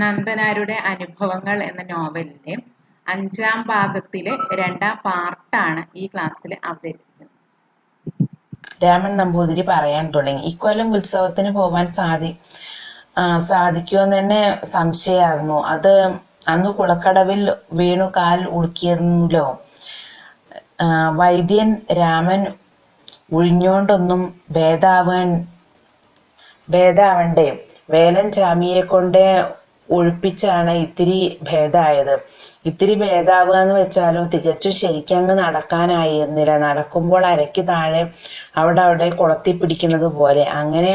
നന്ദനാരുടെ അനുഭവങ്ങൾ എന്ന നോവലിന്റെ അഞ്ചാം ഭാഗത്തിലെ രണ്ടാം പാർട്ടാണ് ഈ ക്ലാസ്സിൽ അവതരിപ്പിക്കുന്നത്. രാമൻ നമ്പൂതിരി പറയാൻ തുടങ്ങി. ഇക്കൊല്ലം ഉത്സവത്തിന് പോകാൻ സാധി സാധിക്കുമോ സാധിക്കുമെന്ന് തന്നെ സംശയമായിരുന്നു. അത് അന്ന് കുളക്കടവിൽ വീണു കാൽ ഉളുക്കിയിരുന്നല്ലോ വൈദ്യൻ രാമൻ ഉഴിഞ്ഞോണ്ടൊന്നും ഭേദാവൻ ഭേദാവണ്ടേ. വേലൻ ചാമിയെ കൊണ്ട് ഒഴിപ്പിച്ചാണ് ഇത്തിരി ഭേദമായത്. ഇത്തിരി ഭേദാവുക എന്ന് വെച്ചാലോ തികച്ചും ശരിക്കങ്ങ് നടക്കാനായിരുന്നില്ല. നടക്കുമ്പോൾ അരയ്ക്ക് താഴെ അവിടെ അവിടെ കുളത്തി പിടിക്കുന്നത് പോലെ. അങ്ങനെ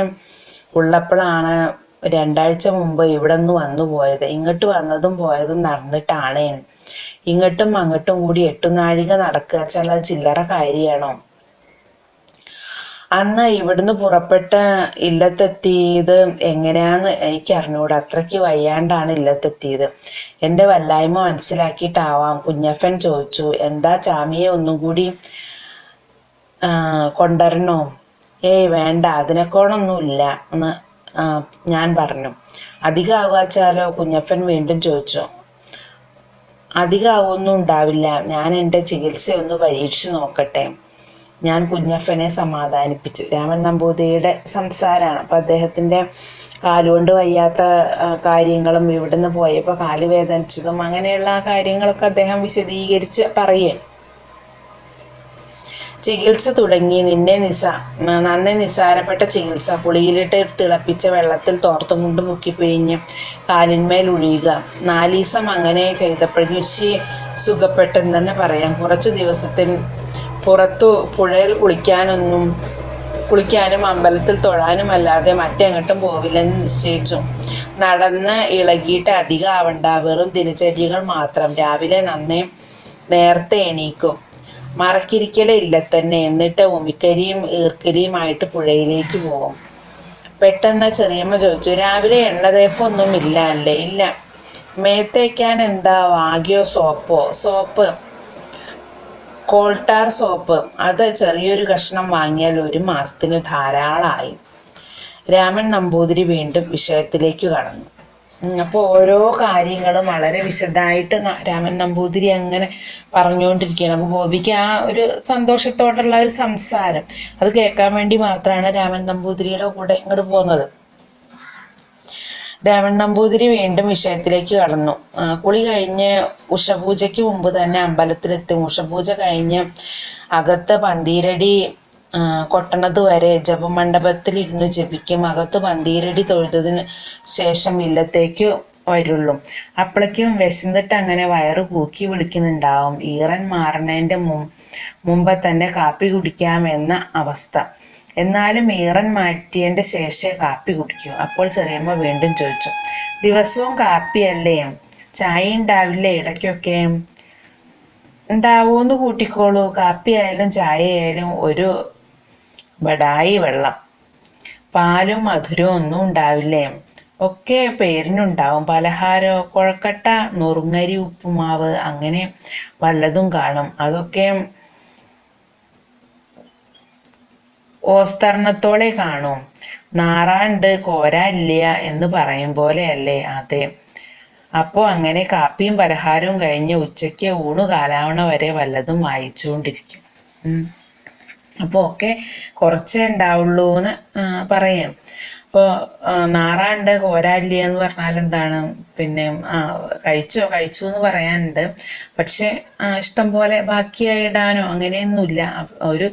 ഉള്ളപ്പോഴാണ് രണ്ടാഴ്ച മുമ്പ് ഇവിടെ നിന്ന് വന്നു പോയത്. ഇങ്ങോട്ട് വന്നതും പോയതും നടന്നിട്ടാണ്. ഇങ്ങോട്ടും അങ്ങോട്ടും കൂടി എട്ടുനാഴിക നടക്കുക അത് ചില്ലറ കാര്യമാണോ? അന്ന് ഇവിടുന്ന് പുറപ്പെട്ട് ഇല്ലത്തെത്തിയത് എങ്ങനെയാന്ന് എനിക്ക് അറിഞ്ഞൂടാ അത്രയ്ക്ക് വയ്യാണ്ടാണ് ഇല്ലത്തെത്തിയത്. എന്റെ വല്ലായ്മ മനസ്സിലാക്കിയിട്ടാവാം കുഞ്ഞഫൻ ചോദിച്ചു എന്താ ചാമിയെ ഒന്നും കൂടി കൊണ്ടുവരണോ ഏയ് വേണ്ട അതിനെക്കോണൊന്നുമില്ല എന്ന് ഞാൻ പറഞ്ഞു. അധികം ആവാച്ചാലോ? കുഞ്ഞഫൻ വീണ്ടും ചോദിച്ചു. അധികം ആവൊന്നും ഉണ്ടാവില്ല. ഞാൻ എന്റെ ചികിത്സയൊന്ന് പരീക്ഷിച്ച് നോക്കട്ടെ. ഞാൻ കുഞ്ഞപ്പനെ സമാധാനിപ്പിച്ചു. രാമൻ നമ്പൂതിരിയുടെ സംസാരമാണ് അപ്പം അദ്ദേഹത്തിന്റെ കാലുകൊണ്ട് വയ്യാത്ത കാര്യങ്ങളും ഇവിടുന്ന് പോയപ്പോൾ കാൽ വേദനിച്ചതും അങ്ങനെയുള്ള കാര്യങ്ങളൊക്കെ അദ്ദേഹം വിശദീകരിച്ച് പറയും ചികിത്സ തുടങ്ങി. നിന്നെ നിസ നന്നെ നിസ്സാരപ്പെട്ട ചികിത്സ. പുളിയിലിട്ട് തിളപ്പിച്ച വെള്ളത്തിൽ തോർത്തുമുണ്ട് മുക്കി പിഴിഞ്ഞ് കാലിന്മേൽ ഒഴിയുക നാലീസം അങ്ങനെ ചെയ്തപ്പോഴും ഇശി സുഖപ്പെട്ടെന്ന് തന്നെ പറയാം. കുറച്ചു ദിവസത്തിന് പുറത്തു പുഴയിൽ കുളിക്കാനൊന്നും കുളിക്കാനും അമ്പലത്തിൽ തൊഴാനും അല്ലാതെ മറ്റെങ്ങോട്ടും പോവില്ലെന്ന് നിശ്ചയിച്ചു. നടന്ന് ഇളകിയിട്ട് അധികം ആവണ്ട. വെറും ദിനചര്യകൾ മാത്രം. രാവിലെ നന്നേ നേരത്തെ എണീക്കും. മറക്കിരിക്കലേ ഇല്ല തന്നെ. എന്നിട്ട് ഉമിക്കരിയും ഈർക്കരിയുമായിട്ട് പുഴയിലേക്ക് പോകും. പെട്ടെന്ന് ചെറിയമ്മ ചോദിച്ചു രാവിലെ എണ്ണ തേപ്പൊന്നും ഇല്ല അല്ലേ? ഇല്ല. മേത്തേക്കാൻ എന്താ? വാഗിയോ സോപ്പോ? സോപ്പ്. Coal tar soap. അത് ചെറിയൊരു കഷ്ണം വാങ്ങിയാൽ ഒരു മാസത്തിന് ധാരാളമായി. രാമൻ നമ്പൂതിരി വീണ്ടും വിഷയത്തിലേക്ക് കടന്നു. അപ്പോൾ ഓരോ കാര്യങ്ങളും വളരെ വിശദമായിട്ട് രാമൻ നമ്പൂതിരി അങ്ങനെ പറഞ്ഞുകൊണ്ടിരിക്കുകയാണ്. അപ്പോൾ ഗോപിക്ക് ആ ഒരു സന്തോഷത്തോടുള്ള ഒരു സംസാരം. അത് കേൾക്കാൻ വേണ്ടി മാത്രമാണ് രാമൻ നമ്പൂതിരിയുടെ കൂടെ ഇങ്ങോട്ട് പോകുന്നത്. രാമൻ നമ്പൂതിരി വീണ്ടും വിഷയത്തിലേക്ക് കടന്നു. കുളി കഴിഞ്ഞ് ഉഷപൂജയ്ക്ക് മുമ്പ് തന്നെ അമ്പലത്തിലെത്തും. ഉഷപൂജ കഴിഞ്ഞ് അകത്ത് പന്തീരടി കൊട്ടണത് വരെ ജപമണ്ഡപത്തിൽ ഇരുന്ന് ജപിക്കും. അകത്ത് പന്തീരടി തൊഴുതതിന് ശേഷം ഇല്ലത്തേക്ക് വരുള്ളൂ. അപ്പോഴേക്കും വിശന്നിട്ട് അങ്ങനെ വയറ് പൂക്കി വിളിക്കുന്നുണ്ടാവും. ഈറൻ മാറണേന്റെ മുമ്പ് തന്നെ കാപ്പി കുടിക്കാമെന്ന അവസ്ഥ. എന്നാലും ഈറൻ മാറ്റിയതിന്റെ ശേഷേ കാപ്പി കുടിക്കൂ. അപ്പോൾ ചെറിയമ്മ വീണ്ടും ചോദിച്ചു ദിവസവും കാപ്പിയല്ലേ? ചായ ഉണ്ടാവില്ലേ ഇടയ്ക്കൊക്കെ? ഉണ്ടാവൂന്ന് കൂട്ടിക്കോളൂ. കാപ്പി ആയാലും ചായ ആയാലും ഒരു ബടായി വെള്ളം. പാലും മധുരവും ഒന്നും ഉണ്ടാവില്ലേ? ഒക്കെ പേരിനുണ്ടാവും. പലഹാരം കുഴക്കട്ട നുറുങ്ങരി ഉപ്പുമാവ് അങ്ങനെ വല്ലതും കാണും. അതൊക്കെ ഓസ്തർണത്തോടെ കാണൂ. നാറാണ്ട് കോര ഇല്ല എന്ന് പറയും പോലെയല്ലേ അതെ അപ്പോൾ അങ്ങനെ കാപ്പിയും പലഹാരവും കഴിഞ്ഞ് ഉച്ചയ്ക്ക് ഊണ് കാലാവണ വരെ വല്ലതും വായിച്ചുകൊണ്ടിരിക്കും. അപ്പോൾ ഒക്കെ കുറച്ചേ ഉണ്ടാവുള്ളൂ എന്ന് പറയണം അപ്പോൾ നാറാണ്ട് കോരാല്യ എന്ന് പറഞ്ഞാൽ എന്താണ്? പിന്നെ കഴിച്ചോ? കഴിച്ചു എന്ന് പറയാനുണ്ട്. പക്ഷെ ഇഷ്ടം പോലെ ബാക്കിയായി ഇടാനോ അങ്ങനെയൊന്നുമില്ല. അപ്പ- ഒരു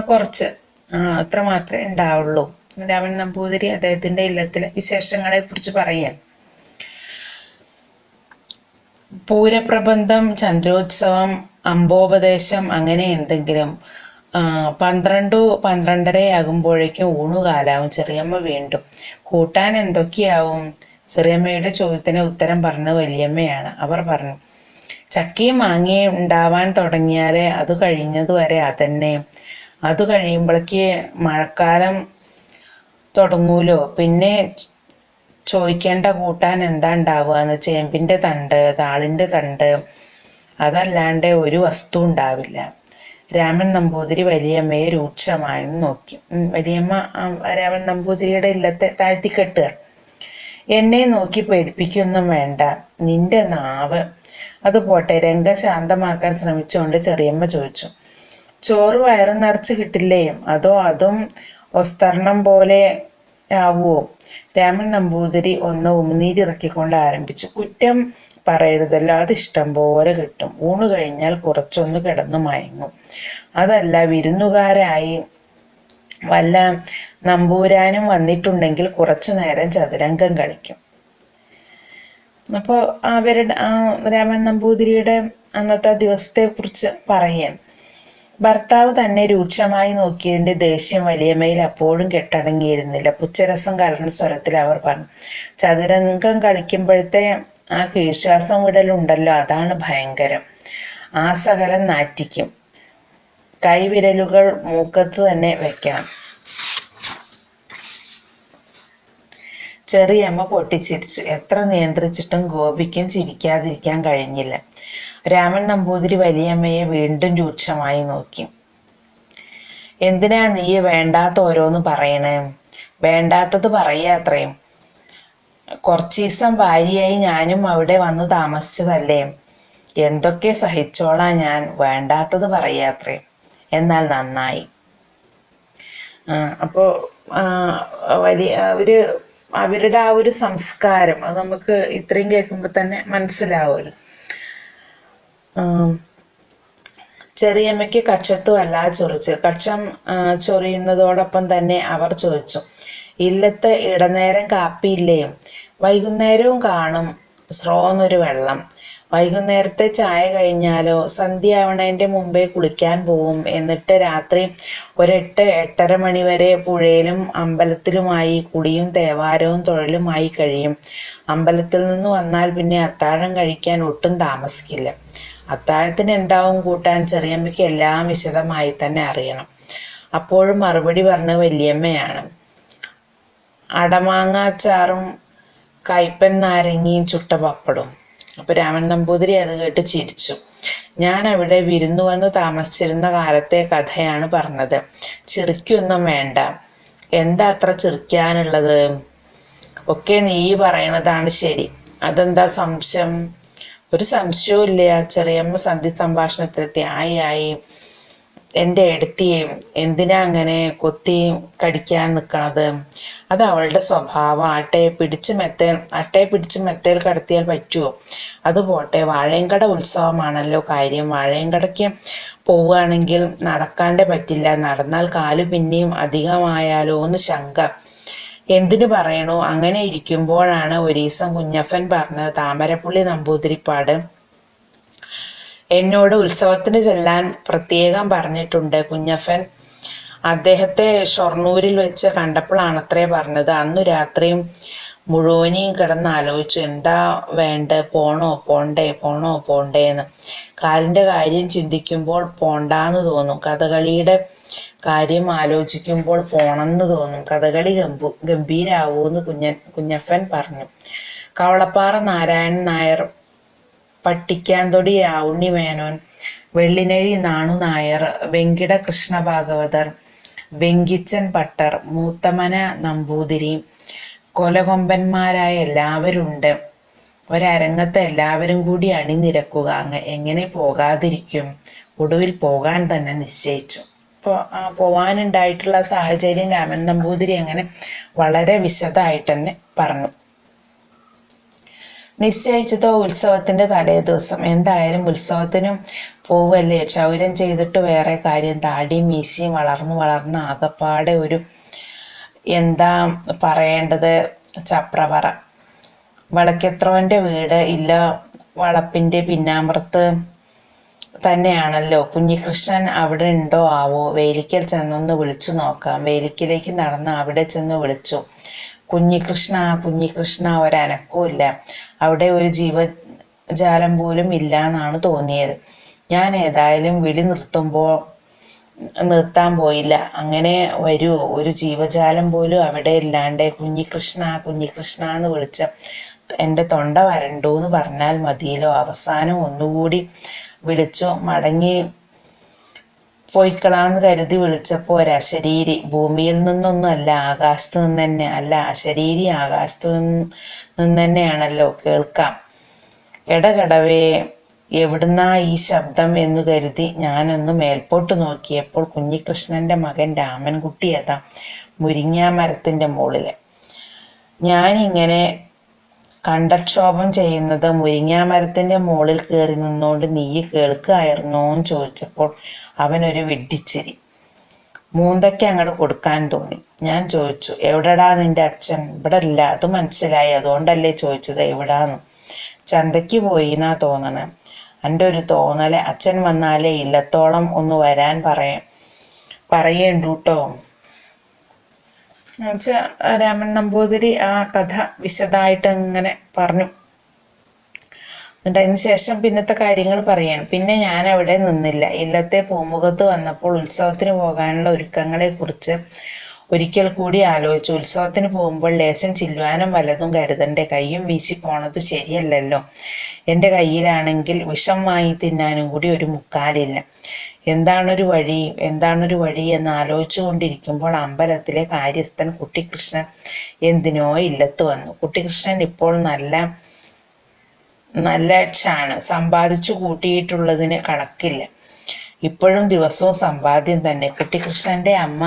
കുറച്ച്. ആ, അത്ര മാത്രമേ ഉണ്ടാവുള്ളൂ. രാമൻ നമ്പൂതിരി അദ്ദേഹത്തിന്റെ ഇല്ലത്തിലെ വിശേഷങ്ങളെ കുറിച്ച് പറയാൻ പൂരപ്രബന്ധം ചന്ദ്രോത്സവം അമ്പോപദേശം അങ്ങനെ എന്തെങ്കിലും പന്ത്രണ്ടു ആകുമ്പോഴേക്കും ഊണുകാലാവും ചെറിയമ്മ വീണ്ടും. കൂട്ടാൻ എന്തൊക്കെയാവും? ചെറിയമ്മയുടെ ചോദ്യത്തിന് ഉത്തരം പറഞ്ഞ വലിയമ്മയാണ്. അവർ പറഞ്ഞു ചക്കയും മാങ്ങയും ഉണ്ടാവാൻ തുടങ്ങിയാലേ അത് കഴിഞ്ഞതുവരെ അതന്നെ. അത് കഴിയുമ്പോഴേക്ക് മഴക്കാലം തുടങ്ങൂലോ? പിന്നെ ചോദിക്കേണ്ട കൂട്ടാൻ എന്താ ഉണ്ടാവുക? എന്ന് ചേമ്പിന്റെ തണ്ട് താളിന്റെ തണ്ട് അതല്ലാണ്ട് ഒരു വസ്തു ഉണ്ടാവില്ല. രാമൻ നമ്പൂതിരി വലിയമ്മയെ രൂക്ഷമായി നോക്കി. വലിയമ്മ രാമൻ നമ്പൂതിരിയുടെ ഇല്ലത്തെ താഴ്ത്തിക്കെട്ടുക. എന്നെ നോക്കി പേടിപ്പിക്കൊന്നും വേണ്ട. നിന്റെ നാവ്. അത് പോട്ടെ. രംഗം ശാന്തമാക്കാൻ ശ്രമിച്ചുകൊണ്ട് ചെറിയമ്മ ചോദിച്ചു. ചോറ് വയറ് നിറച്ച് കിട്ടില്ലേ? അതോ അതും ഒസ്തർണം പോലെ ആവുമോ രാമൻ നമ്പൂതിരി ഒന്ന് ഉമിനീരിറക്കിക്കൊണ്ട് ആരംഭിച്ചു. കുറ്റം പറയരുതല്ലോ. അത് ഇഷ്ടം പോലെ കിട്ടും. ഊണ് കഴിഞ്ഞാൽ കുറച്ചൊന്ന് കിടന്നു മയങ്ങും. അതല്ല വിരുന്നുകാരായി വല്ല നമ്പൂരാനും വന്നിട്ടുണ്ടെങ്കിൽ കുറച്ചു നേരം ചതുരംഗം കളിക്കും. അപ്പോൾ അവരുടെ ആ രാമൻ നമ്പൂതിരിയുടെ അന്നത്തെ ദിവസത്തെ കുറിച്ച് പറയാൻ. ഭർത്താവ് തന്നെ രൂക്ഷമായി നോക്കിയതിന്റെ ദേഷ്യം വലിയമ്മയിൽ അപ്പോഴും കെട്ടടങ്ങിയിരുന്നില്ല. പുച്ഛരസം കലർന്ന സ്വരത്തിൽ അവർ പറഞ്ഞു ചതുരംഗം കളിക്കുമ്പോഴത്തെ ആ കീഴ്ശ്വാസം വിടലുണ്ടല്ലോ അതാണ് ഭയങ്കരം. ആ സകലം നാറ്റിക്കും. കൈവിരലുകൾ മൂക്കത്ത് തന്നെ വെക്കണം. ചെറിയമ്മ പൊട്ടിച്ചിരിച്ചു. എത്ര നിയന്ത്രിച്ചിട്ടും ഗോപിക്കും ചിരിക്കാതിരിക്കാൻ കഴിഞ്ഞില്ല. രാമൻ നമ്പൂതിരി വലിയമ്മയെ വീണ്ടും രൂക്ഷമായി നോക്കി. എന്തിനാ നീ വേണ്ടാത്ത ഓരോന്ന് പറയണേ? വേണ്ടാത്തത് പറയുക അത്രയും കുറച്ച് ദിവസം ഭാര്യയായി ഞാനും അവിടെ വന്നു താമസിച്ചതല്ലേ? എന്തൊക്കെ സഹിച്ചോളാ ഞാൻ വേണ്ടാത്തത് പറയാത്രേ എന്നാൽ നന്നായി. അപ്പോൾ അപ്പോ വലിയ അവർ അവരുടെ ആ ഒരു സംസ്കാരം അത് നമുക്ക് ഇത്രയും കേൾക്കുമ്പോൾ തന്നെ മനസ്സിലാവുമല്ലോ. ചെറിയമ്മയ്ക്ക് കക്ഷത്വമല്ല ചൊറിച്ച് കക്ഷം ചൊറിയുന്നതോടൊപ്പം തന്നെ അവർ ചോദിച്ചു ഇല്ലത്ത് ഇടനേരം കാപ്പിയില്ലേ വൈകുന്നേരവും കാണും സ്രോന്നൊരു വെള്ളം. വൈകുന്നേരത്തെ ചായ കഴിഞ്ഞാലോ സന്ധ്യ ആവണേന്റെ മുമ്പേ കുളിക്കാൻ പോവും. എന്നിട്ട് രാത്രി ഒരെട്ട് എട്ടര മണി വരെ പുഴയിലും അമ്പലത്തിലുമായി കുടിയും തേവാരവും തൊഴിലുമായി കഴിയും. അമ്പലത്തിൽ നിന്ന് വന്നാൽ പിന്നെ അത്താഴം കഴിക്കാൻ ഒട്ടും താമസിക്കില്ല. അത്താഴത്തിന് എന്താവും കൂട്ടാൻ ചെറിയമ്മയ്ക്ക് എല്ലാം വിശദമായി തന്നെ അറിയണം. അപ്പോഴും മറുപടി പറഞ്ഞ വല്യമ്മയാണ്. അടമാങ്ങാച്ചാറും കയ്പൻ നാരങ്ങയും ചുട്ട പപ്പടും. അപ്പൊ രാമൻ നമ്പൂതിരി അത് കേട്ട് ചിരിച്ചു. ഞാൻ അവിടെ വിരുന്നു വന്ന് താമസിച്ചിരുന്ന കാലത്തെ കഥയാണ് പറഞ്ഞത്. ചിരിക്കൊന്നും വേണ്ട. എന്താ അത്ര ചിരിക്കാനുള്ളത് ഒക്കെ നീ പറയണതാണ് ശരി. അതെന്താ സംശയം? ഒരു സംശയവും ഇല്ല ചെറിയമ്മ സന്ധി സംഭാഷണത്തിലെത്തി. ആയി ആയി. എന്റെ എടുത്തിയും എന്തിനാ അങ്ങനെ കൊത്തി കടിക്കാൻ നിൽക്കണത് അത് അവളുടെ സ്വഭാവം. ആട്ടയെ പിടിച്ച് മെത്തേൽ അട്ടയെ പിടിച്ച് മെത്തേൽ കടത്തിയാൽ പറ്റുമോ അത് പോട്ടെ. വാഴയങ്കട ഉത്സവമാണല്ലോ കാര്യം. വാഴയങ്കടയ്ക്ക് പോവുകയാണെങ്കിൽ നടക്കാണ്ടേ പറ്റില്ല. നടന്നാൽ കാലു പിന്നെയും അധികമായാലോ എന്ന് ശങ്ക. എന്തിനു പറയണു? അങ്ങനെ ഇരിക്കുമ്പോഴാണ് ഒരീസം കുഞ്ഞപ്പൻ പറഞ്ഞത് താമരപ്പുള്ളി നമ്പൂതിരിപ്പാട്. എന്നോട് ഉത്സവത്തിന് ചെല്ലാൻ പ്രത്യേകം പറഞ്ഞിട്ടുണ്ട് കുഞ്ഞപ്പൻ. അദ്ദേഹത്തെ ഷൊർണൂരിൽ വെച്ച് കണ്ടപ്പോഴാണ് അത്രേ പറഞ്ഞത്. അന്നു രാത്രിയും മുഴുവനെയും കിടന്ന് ആലോചിച്ചു എന്താ വേണ്ട? പോണോ? പോണ്ടേ? പോണോ? പോണ്ടേന്ന്. കാലിന്റെ കാര്യം ചിന്തിക്കുമ്പോൾ പോണ്ടാന്ന് തോന്നും. കഥകളിയുടെ കാര്യം ആലോചിക്കുമ്പോൾ പോണെന്ന് തോന്നും. കഥകളി ഗംഭു ഗംഭീരാവൂന്ന് കുഞ്ഞൻ കുഞ്ഞപ്പൻ പറഞ്ഞു. കവളപ്പാറ നാരായണൻ നായർ പട്ടിക്കാന്തൊടി രാവുണ്ണി മേനോൻ വെള്ളിനഴി നാണു നായർ വെങ്കിട കൃഷ്ണ ഭാഗവതർ വെങ്കിച്ചൻ പട്ടർ മൂത്തമന നമ്പൂതിരി കൊലകൊമ്പന്മാരായ എല്ലാവരുണ്ട്. ഒരരങ്ങത്ത് എല്ലാവരും കൂടി അണിനിരക്കുക. അങ്ങ് എങ്ങനെ പോകാതിരിക്കും? ഒടുവിൽ പോകാൻ തന്നെ നിശ്ചയിച്ചു. പോവാനുണ്ടായിട്ടുള്ള സാഹചര്യം രാമൻ നമ്പൂതിരി അങ്ങനെ വളരെ വിശദമായിട്ട് തന്നെ പറഞ്ഞു. നിശ്ചയിച്ചതോ ഉത്സവത്തിന്റെ തലേ ദിവസം? എന്തായാലും ഉത്സവത്തിനും പോവല്ലേ? ക്ഷൗരം ചെയ്തിട്ട് വേറെ കാര്യം. താടിയും മീശയും വളർന്നു വളർന്ന് ആകപ്പാടെ ഒരു എന്താ പറയേണ്ടത്? ചപ്രവറ. വളക്കെത്രോന്റെ വീട്? ഇല്ല വളപ്പിന്റെ പിന്നാമ്പുറത്ത് തന്നെയാണല്ലോ. കുഞ്ഞികൃഷ്ണൻ അവിടെ ഉണ്ടോ ആവോ? വേലിക്കൽ ചെന്നൊന്ന് വിളിച്ചു നോക്കാം. വേലിക്കലേക്ക് നടന്ന് അവിടെ ചെന്ന് വിളിച്ചു. കുഞ്ഞികൃഷ്ണ കുഞ്ഞികൃഷ്ണ ഒരനക്കവും ഇല്ല. അവിടെ ഒരു ജീവജാലം പോലും ഇല്ല എന്നാണ് തോന്നിയത്. ഞാൻ ഏതായാലും വിളി നിർത്തുമ്പോൾ നിർത്താൻ പോയില്ല. അങ്ങനെ വരൂ. ഒരു ജീവജാലം പോലും അവിടെ ഇല്ലാണ്ട് കുഞ്ഞികൃഷ്ണ കുഞ്ഞികൃഷ്ണ എന്ന് വിളിച്ച എന്റെ തൊണ്ട വരണ്ടോ എന്ന് പറഞ്ഞാൽ മതിയല്ലോ. അവസാനം ഒന്നുകൂടി വിളിച്ചു. മടങ്ങി പോയിക്കളാന്ന് കരുതി വിളിച്ചപ്പോൾ ഒരു അശരീരി ഭൂമിയിൽ നിന്നൊന്നുമല്ല ആകാശത്ത് നിന്ന് തന്നെ അല്ല അശരീരി ആകാശത്ത് നിന്ന് തന്നെയാണല്ലോ കേൾക്കാം. എടകടവേ എവിടുന്നാ ഈ ശബ്ദം എന്ന് കരുതി ഞാനൊന്ന് മേൽപോട്ട് നോക്കിയപ്പോൾ കുഞ്ഞികൃഷ്ണന്റെ മകൻ രാമൻകുട്ടി അതാ മുരിങ്ങാ മരത്തിന്റെ മുകളിൽ ഞാനിങ്ങനെ കണ്ടക്ഷോഭം ചെയ്യുന്നത് മുരിങ്ങാ മരത്തിന്റെ മുകളിൽ കയറി നിന്നുകൊണ്ട് നീ കേൾക്കായിരുന്നോ എന്ന് ചോദിച്ചപ്പോൾ അവനൊരു വിഡ്ഢിച്ചിരി. മൂന്തയ്ക്ക് അങ്ങോട്ട് കൊടുക്കാൻ തോന്നി. ഞാൻ ചോദിച്ചു എവിടെടാ നിന്റെ അച്ഛൻ? ഇവിടെ ഇല്ല അത് മനസ്സിലായി. അതുകൊണ്ടല്ലേ ചോദിച്ചത് എവിടാന്ന്? ചന്തയ്ക്ക് പോയി എന്നാ തോന്നണേ. എന്റെ ഒരു തോന്നൽ അച്ഛൻ വന്നാലേ ഇല്ലത്തോളം ഒന്ന് വരാൻ പറയ പറയേണ്ടു കേട്ടോ എന്നുവെച്ചാ രാമൻ നമ്പൂതിരി ആ കഥ വിശദമായിട്ട് അങ്ങനെ പറഞ്ഞു. എന്നിട്ട് അതിന് ശേഷം പിന്നത്തെ കാര്യങ്ങൾ പറയാണ്. പിന്നെ ഞാൻ അവിടെ നിന്നില്ല. ഇല്ലത്തെ പൂമുഖത്ത് വന്നപ്പോൾ ഉത്സവത്തിന് പോകാനുള്ള ഒരുക്കങ്ങളെ കുറിച്ച് ഒരിക്കൽ കൂടി ആലോചിച്ചു. ഉത്സവത്തിന് പോകുമ്പോൾ ലേശം ചില്ലുവാനും വലതും കരുതണ്ടേ? കൈയും വീശി പോണത് ശരിയല്ലല്ലോ. എന്റെ കയ്യിലാണെങ്കിൽ വിഷം വാങ്ങി തിന്നാനും കൂടി ഒരു മുക്കാലില്ല. എന്താണൊരു വഴി എന്താണൊരു വഴി എന്ന് ആലോചിച്ചു കൊണ്ടിരിക്കുമ്പോൾ അമ്പലത്തിലെ കാര്യസ്ഥൻ കുട്ടിക്കൃഷ്ണൻ എന്തിനോ ഇല്ലത്ത് വന്നു. കുട്ടിക്കൃഷ്ണൻ ഇപ്പോൾ നല്ല നല്ല ക്ഷാണ് സമ്പാദിച്ചു കൂട്ടിയിട്ടുള്ളതിന് കണക്കില്ല. ഇപ്പോഴും ദിവസവും സമ്പാദ്യം തന്നെ. കുട്ടിക്കൃഷ്ണന്റെ അമ്മ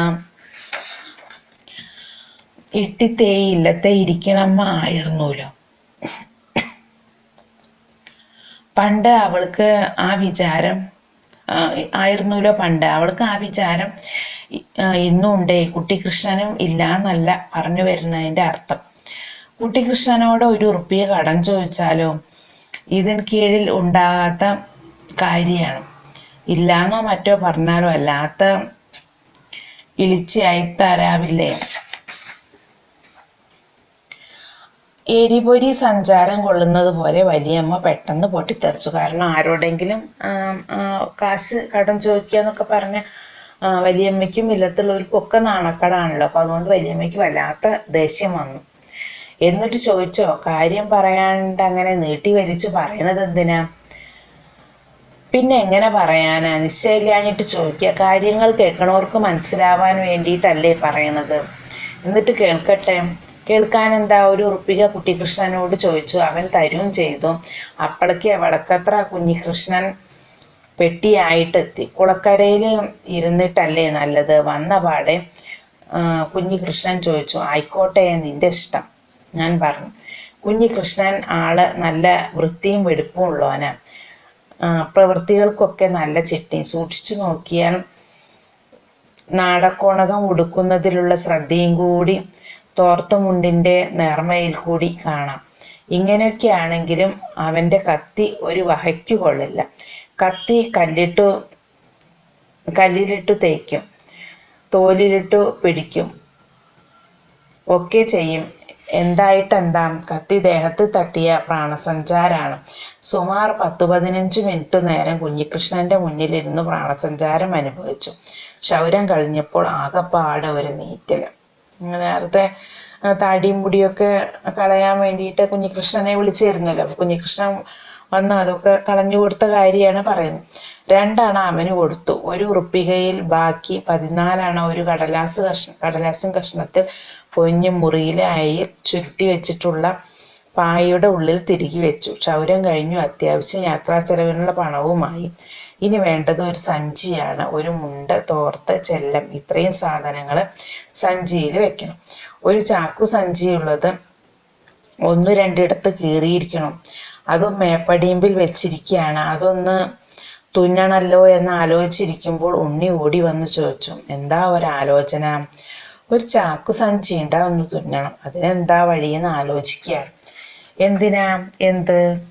ഇട്ടിത്തേ ഇല്ലത്തെ ഇരിക്കണമ്മ ആയിരുന്നുല്ലോ പണ്ട് അവൾക്ക് ആ വിചാരം ആയിരുന്നല്ലോ പണ്ട്. അവൾക്ക് ആ വിചാരം ഇന്നും ഉണ്ടേ. കുട്ടിക്കൃഷ്ണനും ഇല്ല എന്നല്ല പറഞ്ഞു വരുന്നതിന്റെ അർത്ഥം. കുട്ടിക്കൃഷ്ണനോട് ഒരു ഉറുപ്പിക കടം ചോദിച്ചാലോ? ഇതിന് കീഴിൽ ഉണ്ടാകാത്ത കാര്യമാണ്. ഇല്ലാന്നോ മറ്റോ പറഞ്ഞാലോ അല്ലാത്ത ഇളിച്ചയായി തരാവില്ലേ? എരിപൊരി സഞ്ചാരം കൊള്ളുന്നത് പോലെ വലിയമ്മ പെട്ടെന്ന് പൊട്ടിത്തെറിച്ചു. കാരണം ആരോടെങ്കിലും കാശ് കടം ചോദിക്കുക എന്നൊക്കെ പറഞ്ഞ വലിയമ്മയ്ക്കും ഇല്ലത്തുള്ള ഒരു പൊക്ക നാണക്കടാണല്ലോ. അപ്പൊ അതുകൊണ്ട് വലിയമ്മയ്ക്ക് വല്ലാത്ത ദേഷ്യം വന്നു. എന്നിട്ട് ചോദിച്ചോ കാര്യം പറയാണ്ട് അങ്ങനെ നീട്ടി വലിച്ചു പറയണത് എന്തിനാ? പിന്നെ എങ്ങനെ പറയാനാ? നിശ്ചയമില്ലാഞ്ഞിട്ട് ചോദിക്കുക. കാര്യങ്ങൾ കേൾക്കണവർക്ക് മനസ്സിലാവാൻ വേണ്ടിയിട്ടല്ലേ പറയണത്. എന്നിട്ട് കേൾക്കട്ടെ. കേൾക്കാൻ എന്താ ഒരു ഉറുപ്പിക കുട്ടികൃഷ്ണനോട് ചോദിച്ചു. അവൻ തരും ചെയ്തു. അപ്പളക്ക് വടക്കത്ര കുഞ്ഞികൃഷ്ണൻ പെട്ടിയായിട്ടെത്തി. കുളക്കരയിൽ ഇരുന്നിട്ടല്ലേ നല്ലത്? വന്ന പാടെ കുഞ്ഞികൃഷ്ണൻ ചോദിച്ചു. ആയിക്കോട്ടെ നിന്റെ ഇഷ്ടം. ഞാൻ പറഞ്ഞു. കുഞ്ഞികൃഷ്ണൻ ആൾ നല്ല വൃത്തിയും വെടുപ്പും ഉള്ളവനാ. പ്രവൃത്തികൾക്കൊക്കെ നല്ല ചിട്ടി. സൂക്ഷിച്ചു നോക്കിയാൽ നാടക്കോണകം ഉടുക്കുന്നതിലുള്ള ശ്രദ്ധയും കൂടി തോർത്തുമുണ്ടിന്റെ നേർമയിൽ കൂടി കാണാം. ഇങ്ങനെയൊക്കെയാണെങ്കിലും അവന്റെ കത്തി ഒരു വഹയ്ക്കു കൊള്ളില്ല കത്തി കല്ലിട്ടു കല്ലിലിട്ടു തേക്കും തോലിലിട്ടു പിടിക്കും. ഒക്കെ ചെയ്യും. എന്തായിട്ടെന്താം? കത്തി ദേഹത്ത് തട്ടിയ പ്രാണസഞ്ചാരാണ്. സുമാർ പത്ത് പതിനഞ്ച് മിനിറ്റ് നേരം കുഞ്ഞികൃഷ്ണന്റെ മുന്നിലിരുന്ന് പ്രാണസഞ്ചാരം അനുഭവിച്ചു. ക്ഷൗരം കഴിഞ്ഞപ്പോൾ ആകെപ്പാടെ ഒരു നീറ്റൽ. നേരത്തെ താടിയും മുടിയൊക്കെ കളയാൻ വേണ്ടിയിട്ട് കുഞ്ഞികൃഷ്ണനെ വിളിച്ചിരുന്നല്ലോ. അപ്പൊ കുഞ്ഞികൃഷ്ണൻ വന്ന് അതൊക്കെ കളഞ്ഞു കൊടുത്ത കാര്യമാണ് പറയുന്നത്. രണ്ടാണ് അവന് കൊടുത്തു. ഒരു ഉറുപ്പികയിൽ ബാക്കി പതിനാലണ ഒരു കടലാസ് കഷ്ണ കടലാസും കഷ്ണത്തിൽ പൊഞ്ഞ് മുറിയിലായി ചുരുട്ടി വെച്ചിട്ടുള്ള പായയുടെ ഉള്ളിൽ തിരികെ വെച്ചു. ക്ഷൗരം കഴിഞ്ഞു. അത്യാവശ്യം യാത്രാ ചെലവിനുള്ള പണവുമായി. ഇനി വേണ്ടത് ഒരു സഞ്ചിയാണ് ഒരു മുണ്ട് തോർത്ത് ചെല്ലം. ഇത്രയും സാധനങ്ങൾ സഞ്ചിയിൽ വെക്കണം. ഒരു ചാക്കു സഞ്ചിയുള്ളത് ഒന്ന് രണ്ടിടത്ത് കീറിയിരിക്കണം. അതും മേപ്പടിയമ്പിൽ വെച്ചിരിക്കുകയാണ്. അതൊന്ന് തുന്നണല്ലോ എന്ന് ആലോചിച്ചിരിക്കുമ്പോൾ ഉണ്ണി ഓടി വന്ന് ചോദിച്ചു എന്താ ഒരാലോചന? ഒരു ചാക്കു സഞ്ചി ഉണ്ടാ ഒന്ന് തുന്നണം. അതിനെന്താ വഴിയെന്ന് ആലോചിക്കുകയാണ് എന്തിനാ? എന്ത്?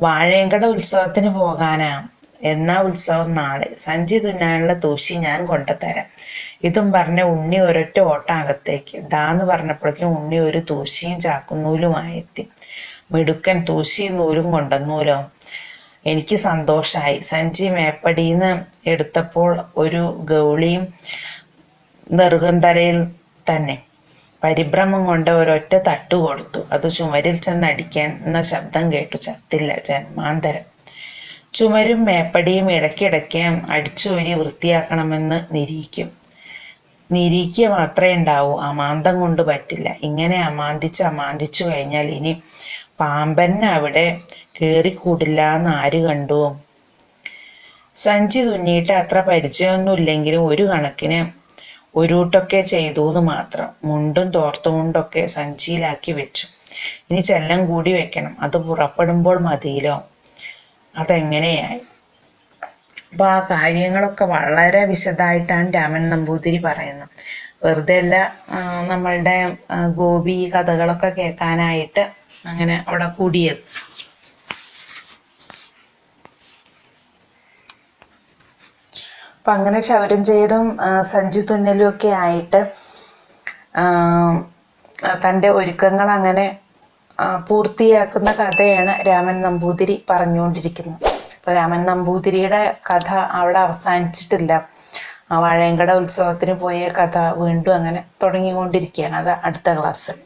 വാഴയങ്കട ഉത്സവത്തിന് പോകാനാ. എന്നാ ഉത്സവം നാളെ. സഞ്ചി തുന്നാനുള്ള തൂശി ഞാൻ കൊണ്ടുതരാം. ഇതും പറഞ്ഞ ഉണ്ണി ഒരൊറ്റ ഓട്ട അകത്തേക്ക് ദാന്ന് പറഞ്ഞപ്പോഴേക്കും ഉണ്ണി ഒരു തൂശിയും ചാക്കുന്നൂലുമായി എത്തി മിടുക്കൻ തൂശിയും നൂലും കൊണ്ടുവന്നൂലോ? എനിക്ക് സന്തോഷായി. സഞ്ചി മേപ്പടിന്ന് എടുത്തപ്പോൾ ഒരു ഗൗളിയും നെറുകന്തലയിൽ തന്നെ. പരിഭ്രമം കൊണ്ട് ഒരൊറ്റ തട്ടു കൊടുത്തു. അത് ചുമരിൽ ചെന്ന് അടിക്കാൻ എന്ന ശബ്ദം കേട്ടു. ചത്തില്ല ജന്മാന്തരം. ചുമരും മേപ്പടിയും ഇടയ്ക്കിടയ്ക്ക് അടിച്ചുവരി വൃത്തിയാക്കണമെന്ന് നിരീക്കും നിരീക്കുക മാത്രമേ ഉണ്ടാവൂ. അമാന്തം കൊണ്ട് പറ്റില്ല. ഇങ്ങനെ അമാന്തിച്ച് അമാന്തിച്ചു കഴിഞ്ഞാൽ ഇനി പാമ്പന്നെ അവിടെ കയറിക്കൂടില്ല എന്ന് ആര് കണ്ടു? സഞ്ചി തുന്നിയിട്ട് അത്ര പരിചയമൊന്നുമില്ലെങ്കിലും ഒരു കണക്കിന് ഒരുട്ടൊക്കെ ചെയ്തു എന്ന് മാത്രം. മുണ്ടും തോർത്തുമുണ്ടൊക്കെ സഞ്ചിയിലാക്കി വെച്ചു. ഇനി ചെല്ലം കൂടി വെക്കണം. അത് പുറപ്പെടുമ്പോൾ മതിയിലോ അതെങ്ങനെയായി? അപ്പൊ ആ കാര്യങ്ങളൊക്കെ വളരെ വിശദമായിട്ടാണ് രാമൻ നമ്പൂതിരി പറയുന്നത്. വെറുതെ അല്ല നമ്മളുടെ ഗോപി കഥകളൊക്കെ കേൾക്കാനായിട്ട് അങ്ങനെ അവിടെ കൂടിയത്. അപ്പം അങ്ങനെ ശൗരം ചെയ്തും സഞ്ചു തുന്നലും ഒക്കെ ആയിട്ട് തന്റെ ഒരുക്കങ്ങൾ അങ്ങനെ പൂർത്തിയാക്കുന്ന കഥയാണ് രാമൻ നമ്പൂതിരി പറഞ്ഞുകൊണ്ടിരിക്കുന്നത്. അപ്പോൾ രാമൻ നമ്പൂതിരിയുടെ കഥ അവിടെ അവസാനിച്ചിട്ടില്ല. ആ വാഴയങ്കട ഉത്സവത്തിന് പോയ കഥ വീണ്ടും അങ്ങനെ തുടങ്ങിക്കൊണ്ടിരിക്കുകയാണ്. അത് അടുത്ത ക്ലാസ്സിൽ.